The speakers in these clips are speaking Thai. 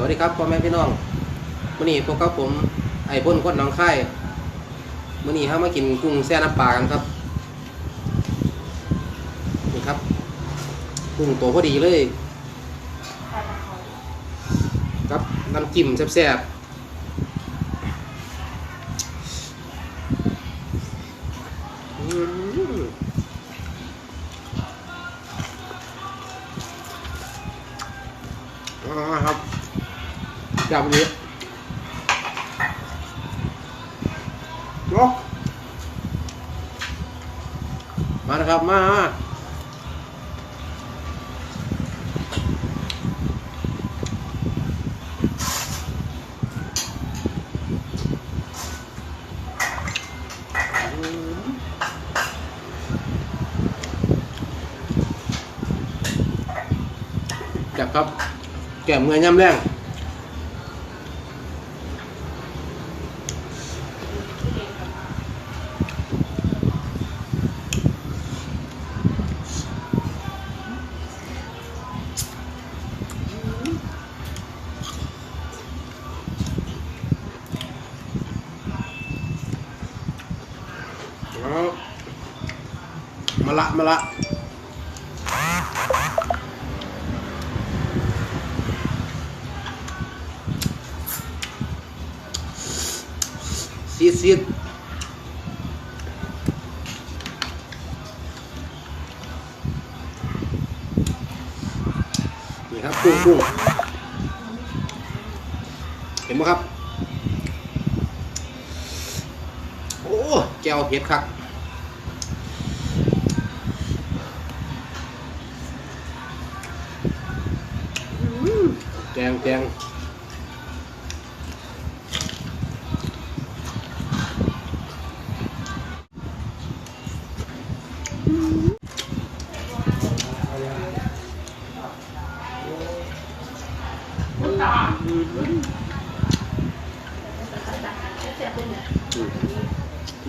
สวัสดีครับพ่อแม่พี่น้องมื่อนี้พวกกับผมไอ้พ่นคนน้องค่มื่อนี้เฮามากินกุ้งแซ่น้ำปลากันครับนี่ครับ กุ้งตัวพอดีเลยครับน้ำจิ้มแซ่บๆ จับนี้โอ้มานะครับมาจับครับ แก้มเงยย่ำแรง เอามาละมาละซีดซีดนี่ครับกุ้งกุ้งเห็นไหมครับ โอ้ แก้วเผ็ด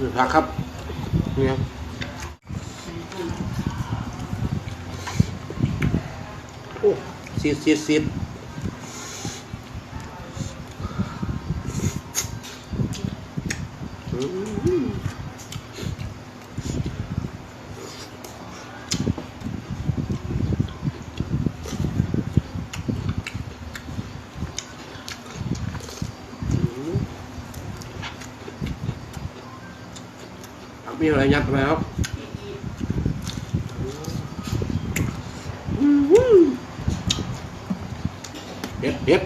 นี่ผักครับนี่ครับโอ้ซีดซีดซีดอืม มีอะไรยัดเข้าไปครับเด็ดเด็ด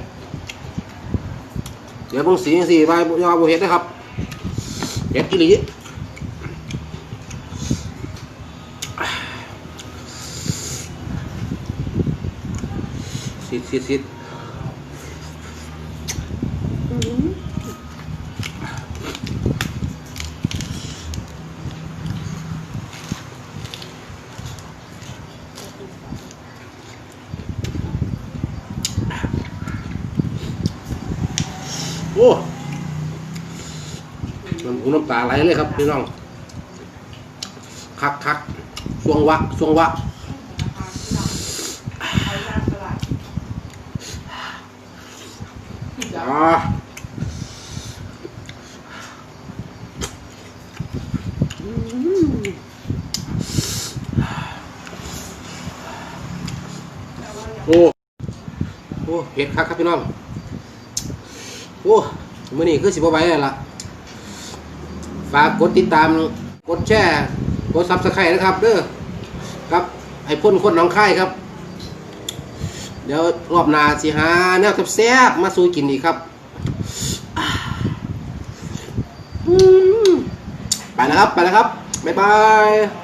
เดี๋ยวพงสีสีไปยอบุเห็ดนะครับเด็ดกิลีสิดสิดสิด อ้น้ำหูน้ำตาไหลเลยครับพี่น้องคักคักสวงวะสวงวะอ่าโอ้ โอ้เผ็ดคักครับพี่น้อง โอ้มื่อนี้คือสิบไหว้แล้วล่ะ ฝากกดติดตาม กดแชร์ กดซับสไครต์นะครับเด้อครับไอ้พ่นคนน้องค่ครับ เดี๋ยวรอบนาสิหาแนวแซ่บมาสู้กินอีกครับไปแล้วครับ ไปแล้วครับ บ๊ายบาย